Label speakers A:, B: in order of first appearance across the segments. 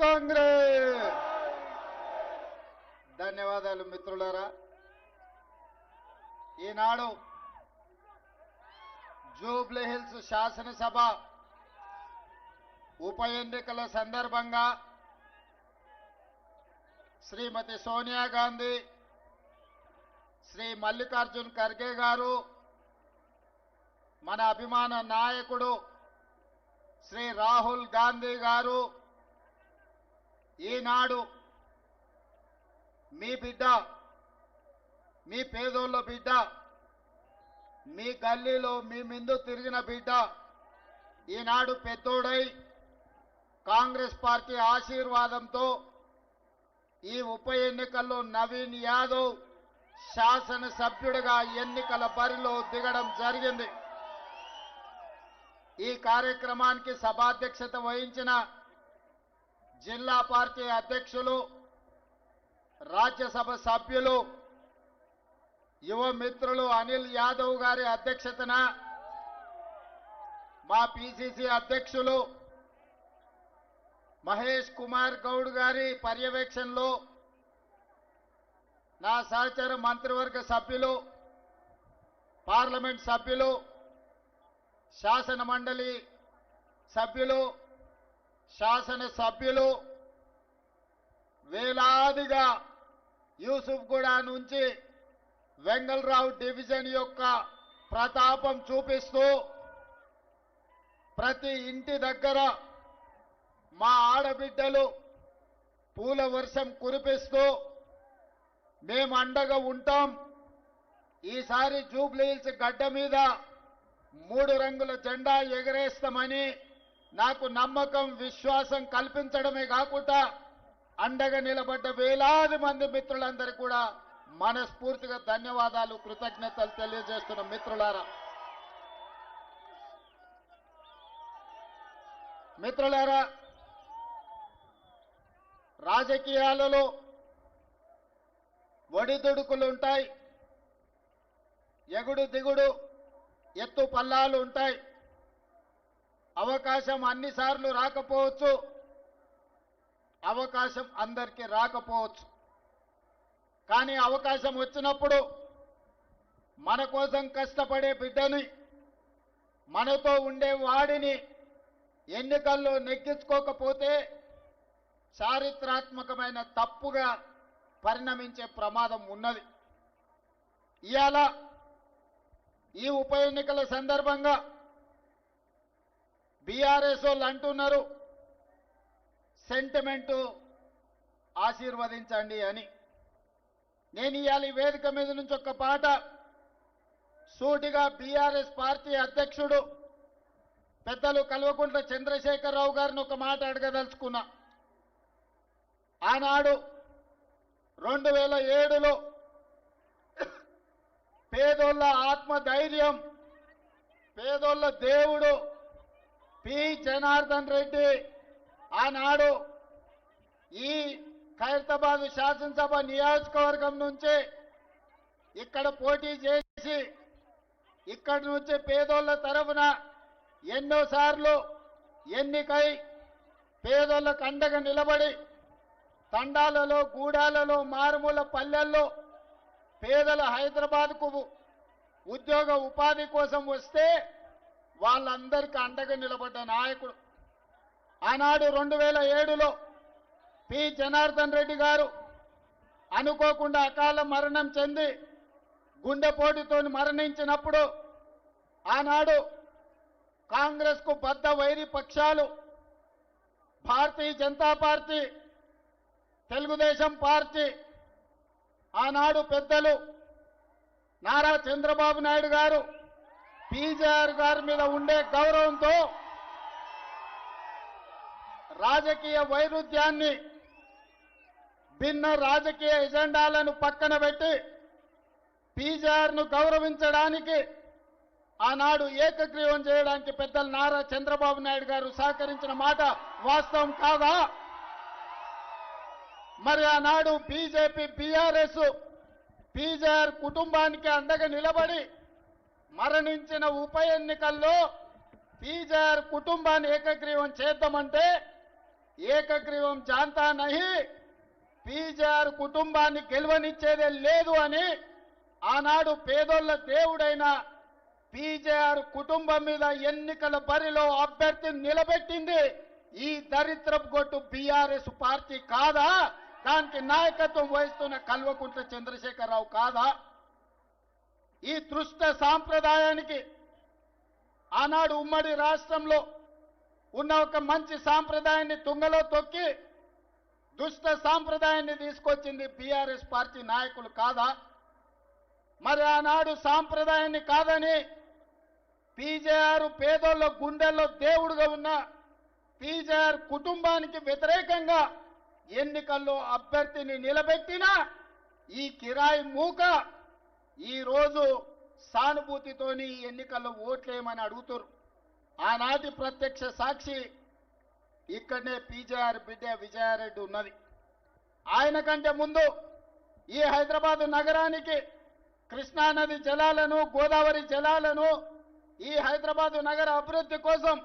A: కాంగ్రెస్! ధన్యవాదాలు మిత్రులారా. ఈనాడు Jubilee hills శాసనసభ ఉప ఎన్నికల సందర్భంగా శ్రీమతి సోనియా గాంధీ శ్రీ మల్లికార్జున్ ఖర్గే గారు మన అభిమాన నాయకుడు శ్రీ రాహుల్ గాంధీ గారు ఈనాడు మీ బిడ్డ మీ పేదోళ్ళ బిడ్డ మీ గల్లీలో మీ ముందు తిరిగిన బిడ్డ ఈనాడు పెద్దోడై కాంగ్రెస్ పార్టీ ఆశీర్వాదంతో ఈ ఉప ఎన్నికల్లో నవీన్ యాదవ్ శాసనసభ్యుడిగా ఎన్నికల బరిలో దిగడం జరిగింది. ఈ కార్యక్రమానికి సభాధ్యక్షత వహించిన జిల్లా పార్టీ అధ్యక్షులు రాజ్యసభ సభ్యులు యువ మిత్రులు అనిల్ యాదవ్ గారి అధ్యక్షతన మా పిసిసి అధ్యక్షులు మహేష్ కుమార్ గౌడ్ గారి పర్యవేక్షణలో నా సహచర మంత్రివర్గ సభ్యులు పార్లమెంట్ సభ్యులు శాసన మండలి సభ్యులు శాసన సభ్యులు వేలాదిగా యూసుఫ్గూడ నుంచి వెంగళరావు డివిజన్ యొక్క ప్రతాపం చూపిస్తూ ప్రతి ఇంటి దగ్గర మా ఆడబిడ్డలు పూల వర్షం కురిపిస్తూ మేము అండగా ఉంటాం. ఈసారి జూబ్లీహిల్స్ గడ్డ మీద మూడు రంగుల జెండా ఎగరేస్తామని నాకు నమ్మకం విశ్వాసం కల్పించడమే కాకుండా అండగా నిలబడ్డ వేలాది మంది మిత్రులందరూ కూడా మనస్ఫూర్తిగా ధన్యవాదాలు కృతజ్ఞతలు తెలియజేస్తున్న మిత్రులారా. మిత్రులారా రాజకీయాలలో ఒడిదుడుకులు ఉంటాయి ఎగుడు దిగుడు ఎత్తు పల్లాలు ఉంటాయి. అవకాశం అన్నిసార్లు రాకపోవచ్చు. అవకాశం అందరికీ రాకపోవచ్చు. కానీ అవకాశం వచ్చినప్పుడు మన కోసం కష్టపడే బిడ్డని మనతో ఉండే వాడిని ఎన్నికల్లో నెగ్గించుకోకపోతే చారిత్రాత్మకమైన తప్పుగా పరిణమించే ప్రమాదం ఉన్నది. ఇవాళ ఈ ఉప ఎన్నికల సందర్భంగా బీఆర్ఎస్ వాళ్ళు అంటున్నారు సెంటిమెంటు ఆశీర్వదించండి అని. నేను ఇవాళ ఈ వేదిక మీద నుంచి ఒక పాట సూటిగా బీఆర్ఎస్ పార్టీ అధ్యక్షుడు పెద్దలు కల్వకుంట్ల చంద్రశేఖరరావు గారిని ఒక మాట అడగదలుచుకున్నా. ఆనాడు రెండు వేల ఏడులో పేదోళ్ళ ఆత్మధైర్యం పేదోళ్ళ దేవుడు పి జనార్దన్ రెడ్డి ఆనాడు ఈ ఖైరతాబాద్ శాసనసభ నియోజకవర్గం నుంచి ఇక్కడ పోటీ చేసి ఇక్కడి నుంచి పేదోళ్ళ తరఫున ఎన్నోసార్లు ఎన్నికై పేదోళ్ళకు అండగా నిలబడి తండాలలో గూడాలలో మారుమూల పల్లెల్లో పేదల హైదరాబాద్కు ఉద్యోగ ఉపాధి కోసం వస్తే వాళ్ళందరికీ అండగా నిలబడ్డ నాయకుడు. ఆనాడు రెండు వేల ఏడులో పి. జనార్దన్ రెడ్డి గారు అనుకోకుండా అకాల మరణం చెంది గుండెపోటుతో మరణించినప్పుడు ఆనాడు కాంగ్రెస్కు బద్ద వైరి పక్షాలు భారతీయ జనతా పార్టీ తెలుగుదేశం పార్టీ ఆనాడు పెద్దలు నారా చంద్రబాబు నాయుడు గారు పీజీఆర్ గారి మీద ఉండే గౌరవంతో రాజకీయ వైరుధ్యాన్ని భిన్న రాజకీయ ఎజెండాలను పక్కన పెట్టి పీజేఆర్ను గౌరవించడానికి ఆనాడు ఏకగ్రీవం చేయడానికి పెద్దలు నారా చంద్రబాబు నాయుడు గారు సహకరించిన మాట వాస్తవం కాదా? మరి ఆనాడు బీజేపీ బీఆర్ఎస్ పీజేఆర్ కుటుంబానికి అండగా నిలబడి మరణించిన ఉప ఎన్నికల్లో పీజీఆర్ కుటుంబాన్ని ఏకగ్రీవం చేద్దామంటే ఏకగ్రీవం జాంతా నహి పీజేఆర్ కుటుంబాన్ని గెలవనిచ్చేదే లేదు అని ఆనాడు పేదోళ్ళ దేవుడైన పీజేఆర్ కుటుంబం మీద ఎన్నికల బరిలో అభ్యర్థిని నిలబెట్టింది. ఈ దరిద్రపు గొట్టు బీఆర్ఎస్ పార్టీ కాదా? దానికి నాయకత్వం వహిస్తున్న కల్వకుంట్ల చంద్రశేఖరరావు కాదా? ఈ దృష్ట సాంప్రదాయానికి ఆనాడు ఉమ్మడి రాష్ట్రంలో ఉన్న ఒక మంచి సాంప్రదాయాన్ని తుంగలో తొక్కి దుష్ట సాంప్రదాయాన్ని తీసుకొచ్చింది బీఆర్ఎస్ పార్టీ నాయకులు కాదా? మరి ఆనాడు సాంప్రదాయాన్ని కాదని పీజేఆర్ పేదోళ్ళ గుండెల్లో దేవుడుగా ఉన్న పీజేఆర్ కుటుంబానికి వ్యతిరేకంగా ఎన్నికల్లో అభ్యర్థిని నిలబెట్టినా ఈ కిరాయి మూక ఈ రోజు సానుభూతితోని ఎన్నికల్లో ఓట్లేయమని అడుగుతారు ఆనాటి ప్రత్యక్ష సాక్షి ఇక్కడనే పీజేఆర్ బిడ్డ విజయారెడ్డి ఉన్నది. ఆయన కంటే ముందు ఈ హైదరాబాదు నగరానికి కృష్ణానది జలాలను గోదావరి జలాలను ఈ హైదరాబాద్ నగర అభివృద్ధి కోసం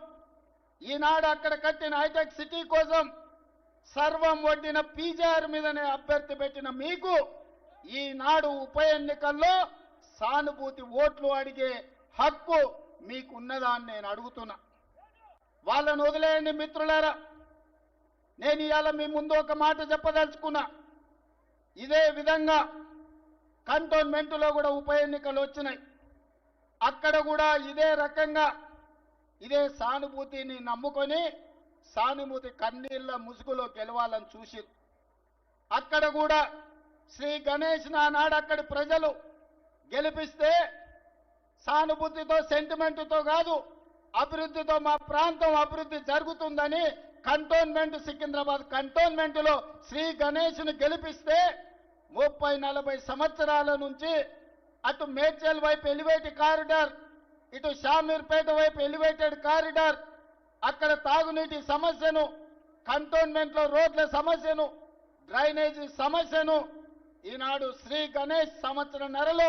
A: ఈనాడు అక్కడ కట్టిన హైటెక్ సిటీ కోసం సర్వం వడ్డిన పీజేఆర్ మీదనే అభ్యర్థి పెట్టిన మీకు ఈనాడు ఉప ఎన్నికల్లో సానుభూతి ఓట్లు అడిగే హక్కు మీకున్నదా అని నేను అడుగుతున్నా. వాళ్ళను వదిలేయండి మిత్రులారా. నేను ఇవాళ మీ ముందు ఒక మాట చెప్పదలుచుకున్నా. ఇదే విధంగా కంటోన్మెంట్లో కూడా ఉప ఎన్నికలు వచ్చినాయి. అక్కడ కూడా ఇదే రకంగా ఇదే సానుభూతిని నమ్ముకొని సానుభూతి కన్నీళ్ళ ముసుగులో గెలవాలని చూసి అక్కడ కూడా శ్రీ గణేష్ నానాడు అక్కడి ప్రజలు గెలిపిస్తే సానుభూతితో సెంటిమెంట్తో కాదు అభివృద్ధితో మా ప్రాంతం అభివృద్ధి జరుగుతుందని కంటోన్మెంట్ సికింద్రాబాద్ కంటోన్మెంట్లో శ్రీ గణేష్ను గెలిపిస్తే ముప్పై నలభై సంవత్సరాల నుంచి అటు మేడ్చల్ వైపు ఎలివేట్ కారిడార్ ఇటు షామీర్పేట వైపు ఎలివేటెడ్ కారిడార్ అక్కడ తాగునీటి సమస్యను కంటోన్మెంట్లో రోడ్ల సమస్యను డ్రైనేజీ సమస్యను ఈనాడు శ్రీ గణేష్ సంవత్సరంన్నరలో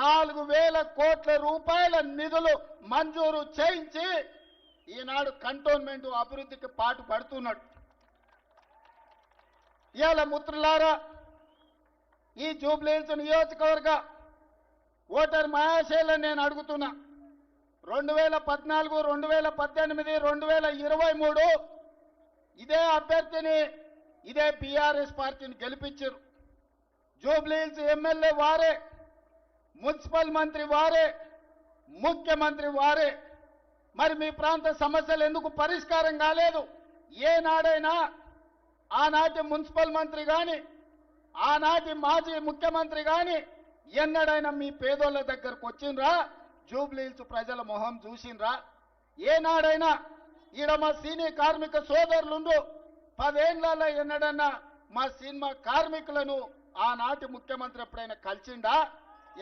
A: నాలుగు వేల కోట్ల రూపాయల నిధులు మంజూరు చేయించి ఈనాడు కంటోన్మెంట్ అభివృద్ధికి పాటు పడుతున్నాడు. ఇవాళ ముత్రులారా ఈ జూబ్లీహిల్స్ నియోజకవర్గ ఓటర్ మహాశైల నేను అడుగుతున్నా. రెండు వేల పద్నాలుగు రెండు వేల పద్దెనిమిది రెండు వేల ఇరవై మూడు ఇదే అభ్యర్థిని ఇదే బీఆర్ఎస్ పార్టీని గెలిపించారు. జూబ్లీహిల్స్ ఎమ్మెల్యే వారే మున్సిపల్ మంత్రి వారే ముఖ్యమంత్రి వారే. మరి మీ ప్రాంత సమస్యలు ఎందుకు పరిష్కారం కాలేదు? ఏనాడైనా ఆనాటి మున్సిపల్ మంత్రి కానీ ఆనాటి మాజీ ముఖ్యమంత్రి కానీ ఎన్నడైనా మీ పేదోళ్ళ దగ్గరకు వచ్చిండ్రా? జూబ్లీహిల్స్ ప్రజల మొహం చూసిండ్రా? ఏనాడైనా ఈడ మా సీనియర్ కార్మిక సోదరులుండు పదేళ్ళలో ఎన్నడన్నా మా సినిమా కార్మికులను ఆనాటి ముఖ్యమంత్రి ఎప్పుడైనా కలిసిండా?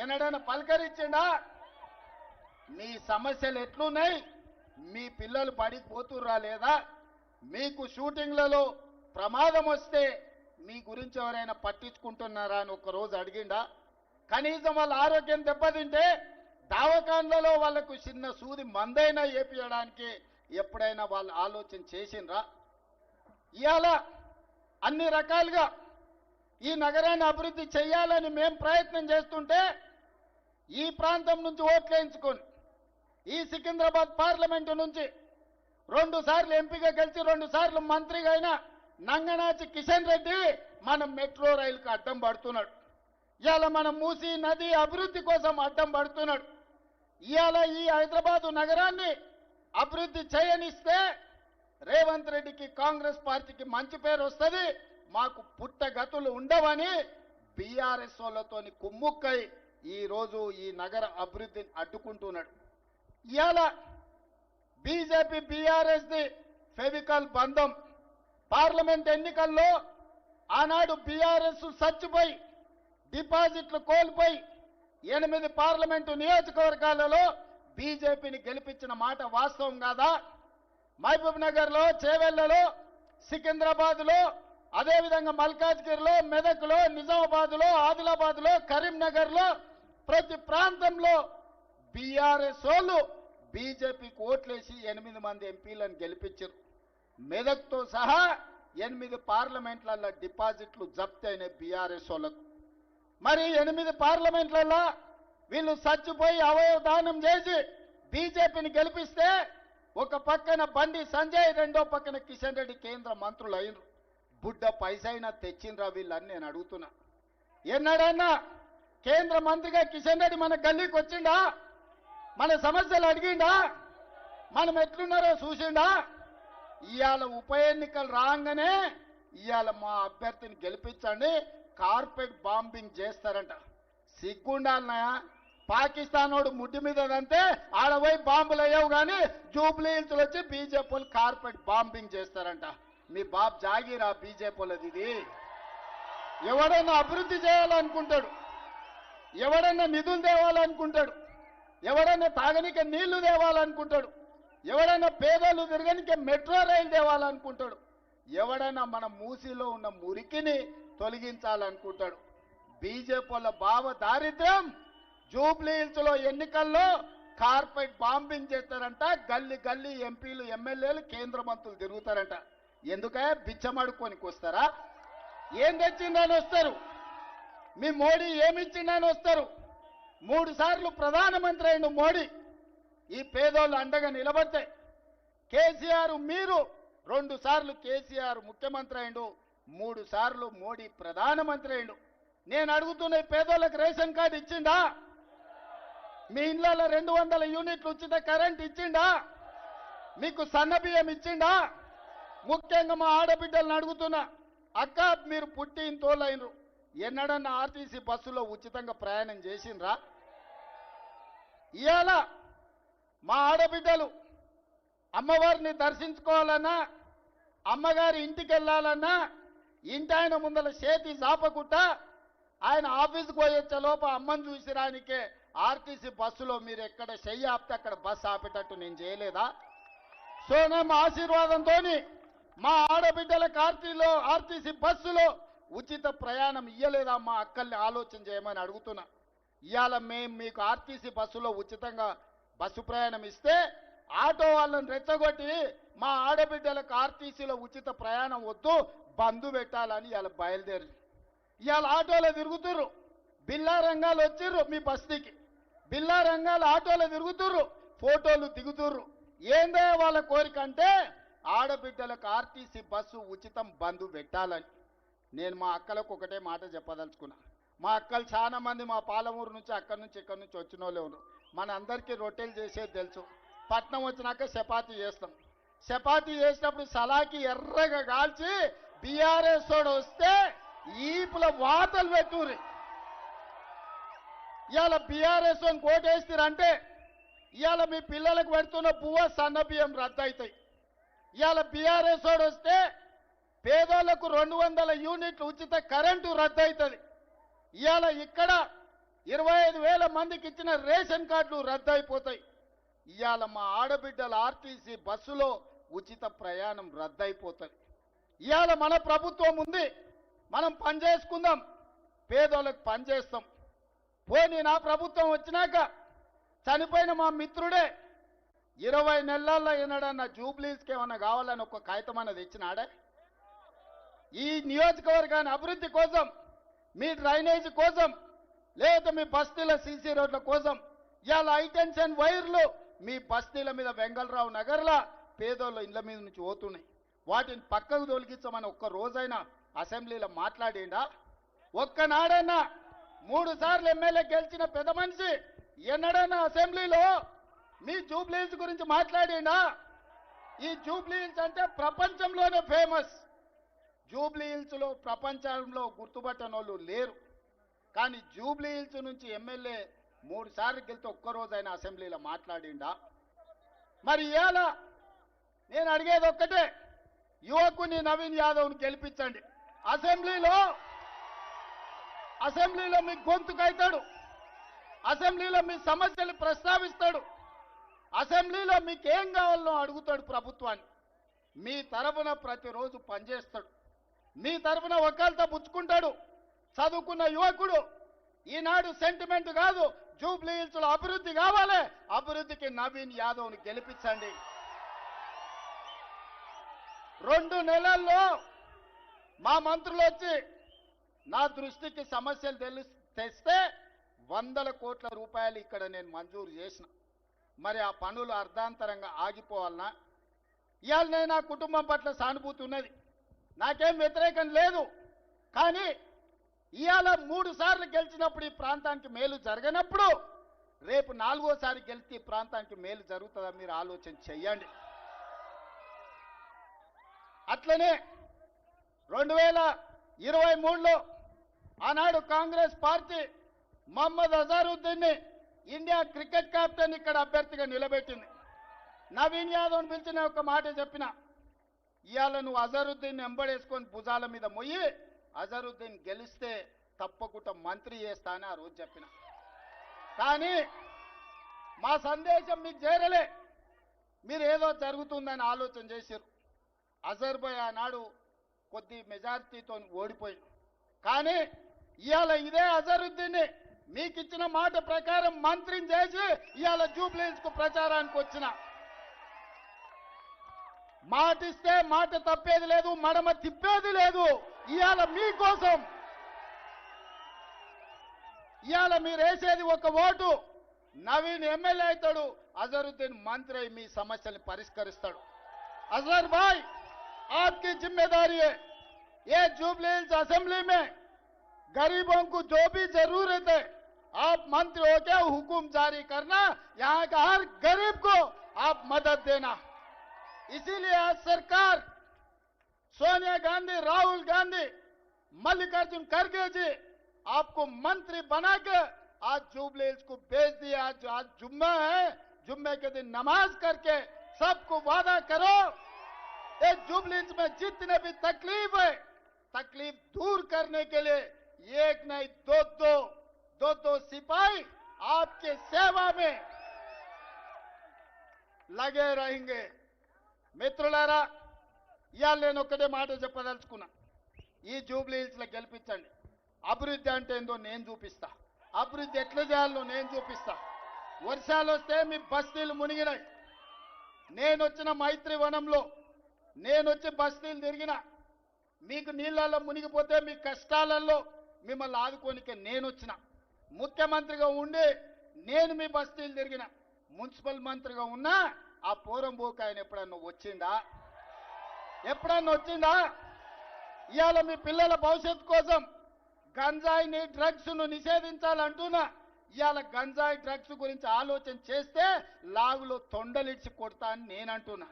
A: ఎన్నడైనా పలకరించిండా? మీ సమస్యలు ఎట్లున్నాయి? మీ పిల్లలు బడికి పోతుర్రా లేదా? మీకు షూటింగ్లలో ప్రమాదం వస్తే మీ గురించి ఎవరైనా పట్టించుకుంటున్నారా అని ఒక రోజు అడిగిండా? కనీసం వాళ్ళ ఆరోగ్యం దెబ్బతింటే దావకాండలో వాళ్ళకు చిన్న సూది మందైనా ఏపియడానికి ఎప్పుడైనా వాళ్ళు ఆలోచన చేసిండ్రా? ఇవాళ అన్ని రకాలుగా ఈ నగరాన్ని అభివృద్ధి చేయాలని మేం ప్రయత్నం చేస్తుంటే ఈ ప్రాంతం నుంచి ఓట్లేయించుకొని ఈ సికింద్రాబాద్ పార్లమెంటు నుంచి రెండు సార్లు ఎంపీగా గెలిచి రెండు సార్లు మంత్రిగా అయిన నంగనాచి కిషన్ రెడ్డి మన మెట్రో రైలుకు అడ్డం పడుతున్నాడు. ఇవాళ మన మూసీ నది అభివృద్ధి కోసం అడ్డం పడుతున్నాడు. ఇవాళ ఈ హైదరాబాదు నగరాన్ని అభివృద్ధి చేయనిస్తే రేవంత్ రెడ్డికి కాంగ్రెస్ పార్టీకి మంచి పేరు వస్తుంది. మాకు పుట్టగతులు ఉండవని బీఆర్ఎస్ వాళ్ళతోని కుమ్ముక్కై ఈరోజు ఈ నగర అభివృద్ధిని అడ్డుకుంటున్నాడు. ఇవాళ బీజేపీ బీఆర్ఎస్ ది ఫెవికల్ బంధం. పార్లమెంట్ ఎన్నికల్లో ఆనాడు బీఆర్ఎస్ చచ్చిపోయి డిపాజిట్లు కోల్పోయి ఎనిమిది పార్లమెంటు నియోజకవర్గాలలో బీజేపీని గెలిపించిన మాట వాస్తవం కాదా? మహబూబ్ నగర్లో చేవెళ్ళలో సికింద్రాబాద్లో అదేవిధంగా మల్కాజ్గిరిలో మెదక్లో నిజామాబాద్లో ఆదిలాబాద్లో నిజామాబాద్లో ఆదిలాబాద్లో కరీంనగర్లో ప్రతి ప్రాంతంలో బీఆర్ఎస్ వాళ్ళు బీజేపీకి ఓట్లేసి ఎనిమిది మంది ఎంపీలను గెలిపించారు. మెదక్తో సహా ఎనిమిది పార్లమెంట్లలో డిపాజిట్లు జప్తి అయిన బీఆర్ఎస్ వాళ్ళకు. మరి ఎనిమిది పార్లమెంట్లలో వీళ్ళు చచ్చిపోయి అవయవ దానం చేసి బీజేపీని గెలిపిస్తే ఒక పక్కన బండి సంజయ్ రెండో పక్కన కిషన్ రెడ్డి కేంద్ర మంత్రులు అయినరు. బుడ్డ పైసైనా తెచ్చిండ్రా వీళ్ళని నేను అడుగుతున్నా. ఎన్నడన్నా కేంద్ర మంత్రిగా కిషన్ రెడ్డి మన గల్లీకి వచ్చిండా? మన సమస్యలు అడిగిండా? మనం ఎట్లున్నారో చూసిండా? ఇవాళ ఉప ఎన్నికలు రాగానే ఇవాళ మా అభ్యర్థిని గెలిపించండి కార్పెట్ బాంబింగ్ చేస్తారంట. సిగ్గుండాలనయా? పాకిస్తాన్ వాడు ముడ్డి మీద దంతే ఆడ పోయి బాంబులు అయ్యావు కానీ జూబ్లీ హిల్స్ వచ్చి బీజేపీ వాళ్ళు కార్పెట్ బాంబింగ్ చేస్తారంట. మీ బాబ్ జాగీరా బీజేపీలది ఇది. ఎవడన్నా అభివృద్ధి చేయాలనుకుంటాడు. ఎవడన్నా నిధులు తేవాలనుకుంటాడు. ఎవడన్నా తాగనిక నీళ్ళు తేవాలనుకుంటాడు. ఎవడన్నా పేదలు తిరగనిక మెట్రో రైలు తేవాలనుకుంటాడు. ఎవడన్నా మన మూసీలో ఉన్న మురికిని తొలగించాలనుకుంటాడు. బీజేపీల భావ దారిద్ర్యం జూబ్లీహిల్స్లో ఎన్నికల్లో కార్పెట్ బాంబింగ్ చేస్తారంట. గల్లీ గల్లీ ఎంపీలు ఎమ్మెల్యేలు కేంద్ర మంత్రులు తిరుగుతారంట. ఎందుక బిచ్చమడుకోనికి వస్తారా? ఏం తెచ్చిందని వస్తారు? మీ మోడీ ఏమిచ్చిండని వస్తారు? మూడు సార్లు ప్రధానమంత్రి అయిన మోడీ ఈ పేదోళ్ళు అండగా నిలబడితే కేసీఆర్ మీరు రెండు సార్లు కేసీఆర్ ముఖ్యమంత్రి అయిండు మూడు సార్లు మోడీ ప్రధానమంత్రి అయిండు నేను అడుగుతున్న పేదోళ్ళకి రేషన్ కార్డు ఇచ్చిండా? మీ ఇళ్ళలో రెండు వందల యూనిట్లు ఉచిత కరెంట్ ఇచ్చిండా? మీకు సన్న బియ్యం ఇచ్చిండా? ముఖ్యంగా మా ఆడబిడ్డలను అడుగుతున్నా అక్క మీరు పుట్టి తోలైనరు ఎన్నడన్నా ఆర్టీసీ బస్సులో ఉచితంగా ప్రయాణం చేసిండ్రా? ఇవాళ మా ఆడబిడ్డలు అమ్మవారిని దర్శించుకోవాలన్నా అమ్మగారి ఇంటికి వెళ్ళాలన్నా ఇంటి ఆయన ముందల చేతి చాపకుట్ట ఆయన ఆఫీస్కి పోయొచ్చే లోప అమ్మని చూసిరానికే ఆర్టీసీ బస్సులో మీరు ఎక్కడ చెయ్యి ఆపితే అక్కడ బస్సు ఆపేటట్టు నేను చేయలేదా? సోనం ఆశీర్వాదంతో మా ఆడబిడ్డల కార్తీలో ఆర్టీసీ బస్సులో ఉచిత ప్రయాణం ఇయ్యలేదా మా అక్కల్ని ఆలోచన చేయమని అడుగుతున్నా. ఇవాళ మేము మీకు ఆర్టీసీ బస్సులో ఉచితంగా బస్సు ప్రయాణం ఇస్తే ఆటో వాళ్ళని రెచ్చగొట్టి మా ఆడబిడ్డలకు ఆర్టీసీలో ఉచిత ప్రయాణం వద్దు బంధు పెట్టాలని ఇవాళ బయలుదేరి. ఇవాళ ఆటోలో తిరుగుతుర్రు. బిల్లా రంగాలు వచ్చిర్రు మీ బస్తీకి. బిల్లా రంగాలు ఆటోలో తిరుగుతుర్రు. ఫోటోలు దిగుతుర్రు. ఏందే వాళ్ళ కోరిక అంటే ఆడబిడ్డలకు ఆర్టీసీ బస్సు ఉచితం బంధు పెట్టాలని నేను మా అక్కలకు ఒకటే మాట చెప్పదలుచుకున్నా. మా అక్కలు చాలా మంది మా పాలమూరు నుంచి అక్కడి నుంచి ఇక్కడి నుంచి వచ్చిన వాళ్ళే ఉన్నారు. మన అందరికీ రొట్టెలు చేసేది తెలుసు. పట్నం వచ్చినాక చపాతి చేస్తాం. చపాతి చేసినప్పుడు సలాకి ఎర్రగా కాల్చి బీఆర్ఎస్ తోడు వస్తే ఈపుల వాతలు పెట్టుర్రి. ఇవాళ బీఆర్ఎస్ కోటేస్తారంటే ఇవాళ మీ పిల్లలకు పెడుతున్న పువ్వ సన్న బియ్యం రద్దు అవుతాయి. ఇవాళ బీఆర్ఎస్ వాడు వస్తే పేదోళ్ళకు రెండు వందల యూనిట్లు ఉచిత కరెంటు రద్దు అవుతుంది ఇవాళ ఇక్కడ ఇరవై ఐదు వేల మందికి ఇచ్చిన రేషన్ కార్డులు రద్దు అయిపోతాయి ఇవాళ మా ఆడబిడ్డల ఆర్టీసీ బస్సులో ఉచిత ప్రయాణం రద్దు అయిపోతుంది ఇవాళ మన ప్రభుత్వం ఉంది మనం పని చేసుకుందాం పేదోళ్ళకి పని చేస్తాం. పోనీ నా ప్రభుత్వం వచ్చినాక చనిపోయిన మా మిత్రుడే ఇరవై నెలల్లో ఏనాడన్నా జూబ్లీస్కి ఏమన్నా కావాలని ఒక కాగితం అన్నది ఇచ్చినాడే? ఈ నియోజకవర్గాన్ని అభివృద్ధి కోసం మీ డ్రైనేజ్ కోసం లేదా మీ బస్తీల సీసీ రోడ్ల కోసం ఇవాళ హైటెన్షన్ వైర్లు మీ బస్తీల మీద వెంగళరావు నగర్లా పేదోళ్ళ ఇండ్ల మీద నుంచి పోతున్నాయి. వాటిని పక్కకు తొలగించమని ఒక్క రోజైనా అసెంబ్లీలో మాట్లాడిండా? ఒక్కనాడన్నా మూడు సార్లు ఎమ్మెల్యే గెలిచిన పెద్ద మనిషి ఎన్నడన్నా అసెంబ్లీలో మీ జూబ్లీహిల్స్ గురించి మాట్లాడిండా ఈ జూబ్లీహిల్స్ అంటే ప్రపంచంలోనే ఫేమస్. జూబ్లీ హిల్స్లో ప్రపంచంలో గుర్తుపట్టనోళ్ళు లేరు. కానీ జూబ్లీ హిల్స్ నుంచి ఎమ్మెల్యే మూడు సార్లు గెలితే ఆయన అసెంబ్లీలో మాట్లాడిండా? మరి ఇవాళ నేను అడిగేది ఒక్కటే. యువకుని నవీన్ యాదవ్ని గెలిపించండి. అసెంబ్లీలో అసెంబ్లీలో మీ గొంతుకైతాడు. అసెంబ్లీలో మీ సమస్యలు ప్రస్తావిస్తాడు. అసెంబ్లీలో మీకేం కావాలో అడుగుతాడు ప్రభుత్వాన్ని. మీ తరఫున ప్రతిరోజు పనిచేస్తాడు. మీ తరఫున ఒకళ్ళతో పుచ్చుకుంటాడు. చదువుకున్న యువకుడు ఈనాడు సెంటిమెంట్ కాదు జూబ్లీ హిల్స్లో అభివృద్ధి కావాలి. అభివృద్ధికి నవీన్ యాదవ్ని గెలిపించండి. రెండు నెలల్లో మా మంత్రులు వచ్చి నా దృష్టికి సమస్యలు తెలు తెస్తే వందల కోట్ల రూపాయలు ఇక్కడ నేను మంజూరు చేసిన. మరి ఆ పనులు అర్ధాంతరంగా ఆగిపోవాలనా? ఇవాళ నేను నా కుటుంబం పట్ల సానుభూతి ఉన్నది. నాకేం వ్యతిరేకం లేదు. కానీ ఇవాళ మూడు సార్లు గెలిచినప్పుడు ఈ ప్రాంతానికి మేలు జరగనప్పుడు రేపు నాలుగోసారి గెలిచి ఈ ప్రాంతానికి మేలు జరుగుతుందా మీరు ఆలోచన చెయ్యండి అట్లనే రెండు వేల ఇరవై మూడులో ఆనాడు కాంగ్రెస్ పార్టీ మహమ్మద్ అజారుద్దీన్ని ఇండియా క్రికెట్ కెప్టెన్ ఇక్కడ అభ్యర్థిగా నిలబెట్టింది. నవీన్ యాదవ్ని పిలిచిన ఒక మాట చెప్పిన ఇవాళ నువ్వు అజరుద్దీన్ ఎంబడేసుకొని భుజాల మీద మొయ్యి అజరుద్దీన్ గెలిస్తే తప్పకుండా మంత్రి చేస్తా అని ఆ రోజు చెప్పిన. కానీ మా సందేశం మీకు చేరలే. మీరు ఏదో జరుగుతుందని ఆలోచన చేశారు అజర్బై ఆనాడు కొద్ది మెజారిటీతో ఓడిపోయింది కానీ ఇవాళ ఇదే అజరుద్దీన్ని మీకు ఇచ్చిన మాట ప్రకారం మంత్రిని చేసి ఇవాళ జూబ్లీస్ కు ప్రచారానికి వచ్చిన మాట ఇస్తే మాట తప్పేది లేదు మడమ తిప్పేది లేదు ఇవాళ మీకోసం ఇవాళ మీరు వేసేది ఒక ఓటు నవీన్ ఎమ్మెల్యే అవుతాడు అజరుద్దీన్ మంత్రి అయి మీ సమస్యల్ని పరిష్కరిస్తాడు अजहर भाई आपकी जिम्मेदारी है ये जुबली हिल्स असेंबली में गरीबों को जो भी जरूरत है आप मंत्री होकर हुकुम जारी करना, यहाँ का हर गरीब को आप मदद देना। इसीलिए आज सरकार सोनिया गांधी, राहुल गांधी, मल्लिकार्जुन खड़गे जी आपको मंत्री बना के आज जुबली को भेज दिया आज आज जुम्मा है, जुम्मे के दिन नमाज़ करके सबको वादा करो इस जुबलिंस में जितने भी तकलीफ़ है, तकलीफ़ दूर करने के लिए एक नहीं दो दो दो दो सिपाही आपके सेवा में లగే रहेंगे మిత్రులారా ఇవాళ నేను ఒక్కటే మాట చెప్పదలుచుకున్నా ఈ జూబ్లీ హిల్స్ లో గెలిపించండి అభివృద్ధి అంటే ఏందో నేను చూపిస్తా అభివృద్ధి ఎట్లా చేయాలో నేను చూపిస్తా వర్షాలు వస్తే మీ బస్తీలు మునిగినాయి నేను వచ్చిన మైత్రి వనంలో నేను వచ్చి బస్తీలు తిరిగిన మీకు నీళ్ళల్లో మునిగిపోతే మీ కష్టాలలో మిమ్మల్ని ఆదుకోనికే నేను వచ్చిన ముఖ్యమంత్రిగా ఉండి నేను మీ బస్తీలు తిరిగిన మున్సిపల్ మంత్రిగా ఉన్నా ఆ పూరం పోక ఆయన ఎప్పుడన్నా వచ్చిందా? ఎప్పుడన్నా వచ్చిందా? ఇవాళ మీ పిల్లల భవిష్యత్తు కోసం గంజాయిని డ్రగ్స్ను నిషేధించాలంటున్నా. ఇవాళ గంజాయి డ్రగ్స్ గురించి ఆలోచన చేస్తే లాగులో తొండలిడ్చి కొడతా అని నేను అంటున్నా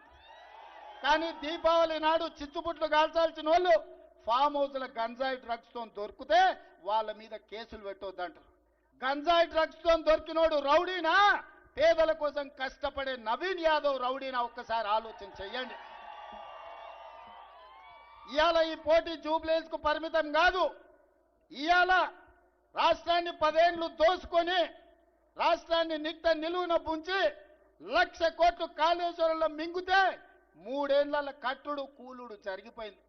A: కానీ దీపావళి నాడు చిచ్చుబుట్లు కాల్చాల్సిన వాళ్ళు ఫామ్ హౌస్ల గంజాయి డ్రగ్స్తో దొరికితే వాళ్ళ మీద కేసులు పెట్టొద్దంటారు. గంజాయి డ్రగ్స్తో దొరికినోడు రౌడీనా? పేదల కోసం కష్టపడే నవీన్ యాదవ్ రౌడీనా? ఒక్కసారి ఆలోచన చెయ్యండి. ఇవాళ ఈ పోటీ జూబ్లీస్కు పరిమితం కాదు. ఇవాళ రాష్ట్రాన్ని పదేండ్లు దోసుకొని రాష్ట్రాన్ని నిట్ట నిలువున పుంచి లక్ష కోట్లు కాళేశ్వరంలో మింగితే మూడేళ్ళ కట్టుడు కూలుడు జరిగిపోయింది.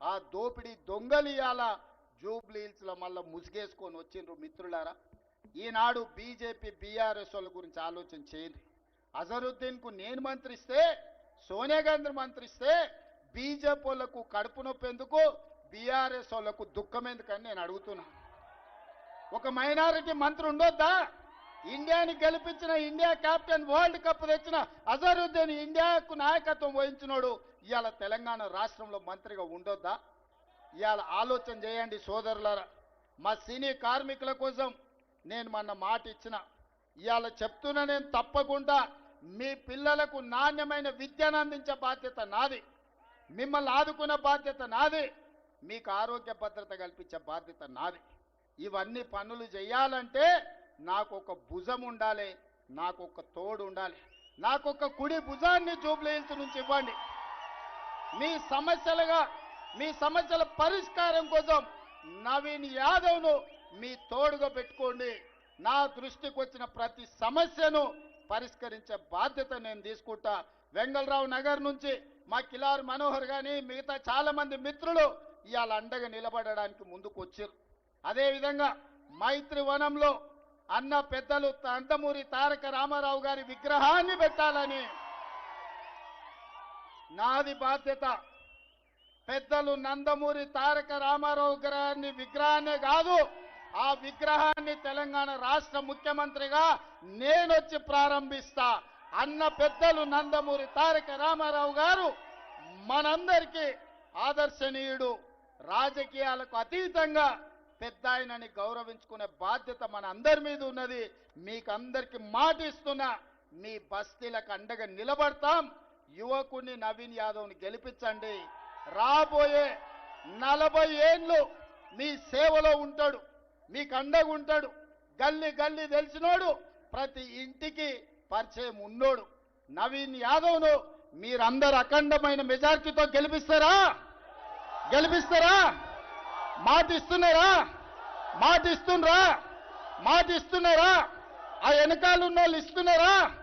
A: ఆ దోపిడీ దొంగలు ఇవాళ జూబ్లీహిల్స్లో ముసుగేసుకొని వచ్చిండ్రు మిత్రులారా. ఈనాడు బీజేపీ బీఆర్ఎస్ వాళ్ళ గురించి ఆలోచన చేయండి. అజరుద్దీన్కు నేను మంత్రిస్తే సోనియా గాంధీ మంత్రిస్తే బీజేపీ వాళ్ళకు కడుపు నొప్పి ఎందుకు బీఆర్ఎస్ వాళ్ళకు దుఃఖం ఎందుకని నేను అడుగుతున్నా. ఒక మైనారిటీ మంత్రి ఉండొద్దా? ఇండియాని గెలిపించిన ఇండియా కెప్టెన్ వరల్డ్ కప్ తెచ్చిన అజరుద్దీన్ ఇండియాకు నాయకత్వం వహించినోడు ఇవాళ తెలంగాణ రాష్ట్రంలో మంత్రిగా ఉండొద్దా? ఇవాళ ఆలోచన చేయండి సోదరులారా. మా సినీ కార్మికుల కోసం నేను మొన్న మాట ఇచ్చిన. ఇవాళ చెప్తున్నా నేను తప్పకుండా మీ పిల్లలకు నాణ్యమైన విద్యను అందించే బాధ్యత నాది. మిమ్మల్ని ఆదుకునే బాధ్యత నాది. మీకు ఆరోగ్య భద్రత కల్పించే బాధ్యత నాది. ఇవన్నీ పనులు చేయాలంటే నాకు ఒక భుజం ఉండాలి నాకు ఒక తోడు ఉండాలి. నాకు ఒక కుడి భుజాన్ని జూబ్లీ హిల్స్ నుంచి ఇవ్వండి. మీ సమస్యలుగా మీ సమస్యల పరిష్కారం కోసం నవీన్ యాదవ్ను మీ తోడుగా పెట్టుకోండి. నా దృష్టికి వచ్చిన ప్రతి సమస్యను పరిష్కరించే బాధ్యత నేను తీసుకుంటా. వెంగళరావు నగర్ నుంచి మా కిలారు మనోహర్ గాని మిగతా చాలా మంది మిత్రులు ఇవాళ అండగా నిలబడడానికి ముందుకు వచ్చారు అదేవిధంగా మైత్రి వనంలో అన్న పెద్దలు తంతమూరి తారక రామారావు గారి విగ్రహాన్ని పెట్టాలని నాది బాధ్యత. పెద్దలు నందమూరి తారక రామారావు గారిని విగ్రహాన్ని కాదు ఆ విగ్రహాన్ని తెలంగాణ రాష్ట్ర ముఖ్యమంత్రిగా నేనొచ్చి ప్రారంభిస్తా. అన్న పెద్దలు నందమూరి తారక రామారావు గారు మనందరికీ ఆదర్శనీయుడు. రాజకీయాలకు అతీతంగా పెద్ద ఆయనని గౌరవించుకునే బాధ్యత మన అందరి మీద ఉన్నది. మీకందరికి మాటిస్తున్నా మీ బస్తీలకు అండగా నిలబడతాం. యువకుని నవీన్ యాదవ్ని గెలిపించండి. రాబోయే నలభై ఏండ్లు మీ సేవలో ఉంటాడు. మీకు అండగా ఉంటాడు గల్లీ గల్లీ తెలిసినోడు ప్రతి ఇంటికి పరిచయం ఉన్నోడు. నవీన్ యాదవ్ను మీరందరు అఖండమైన మెజార్టీతో గెలిపిస్తారా? గెలిపిస్తారా? మాటిస్తున్నారా? మాటిస్తుండ్రా? మాటిస్తున్నారా? ఆ వెనకాల ఉన్న వాళ్ళు ఇస్తున్నారా?